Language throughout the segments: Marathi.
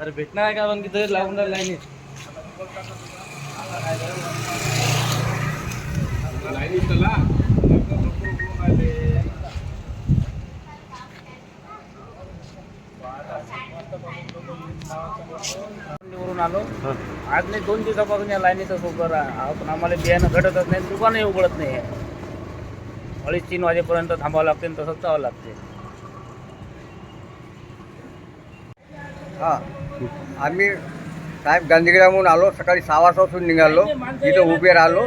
अरे भेटणार आहे का मग तिथं लागून राहिलं लाईनीत वरून आलो. आज नाही दोन दिवसापासून या लाईनीचं आहोत पण आम्हाला बियाणं घडतच नाही दुकानही उघडत नाही. आहे अडीच तीन वाजेपर्यंत थांबावं लागते आणि तसंच जावं लागते. हा. आम्ही साहेब गांधीग्रामहून आलो सकाळी सहा वाजतापासून निघालो. तिथं उभे राहिलो.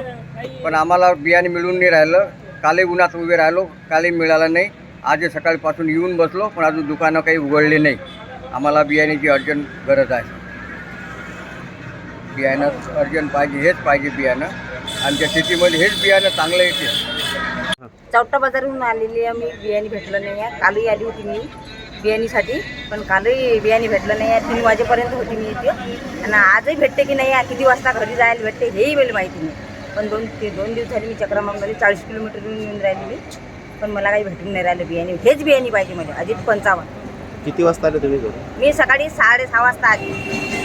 पण आम्हाला बियाणे मिळून नाही राहिलं. कालही उन्हात उभे राहिलो कालही मिळालं नाही. आज सकाळपासून येऊन बसलो पण अजून दुकानं काही उघडले नाही. आम्हाला बियाण्याची अर्जंट गरज आहे. बियाणं अर्जंट पाहिजे हेच पाहिजे बियाणं. आमच्या शेतीमध्ये हेच बियाणं चांगलं येते. चौटा बाजारहून आलेली आहे मी बियाणे भेटलं नाही आहे. कालही आली होती मी बियाणीसाठी पण कालही बियाणे भेटलं नाही आहे. तीन वाजेपर्यंत होती मी इथे. आणि आजही भेटते की नाही किती वाजता घरी जायला भेटते हेही मला माहिती नाही. पण दोन ते दोन दिवस झाले मी चक्रा चाळीस किलोमीटरहून येऊन राहिली मी पण मला काही भेटून नाही राहिलं बियाणे हेच बियाणे पाहिजे मला अजित पंचावन्न. किती वाजता आले तुम्ही घरी? मी सकाळी साडेसहा वाजता आली.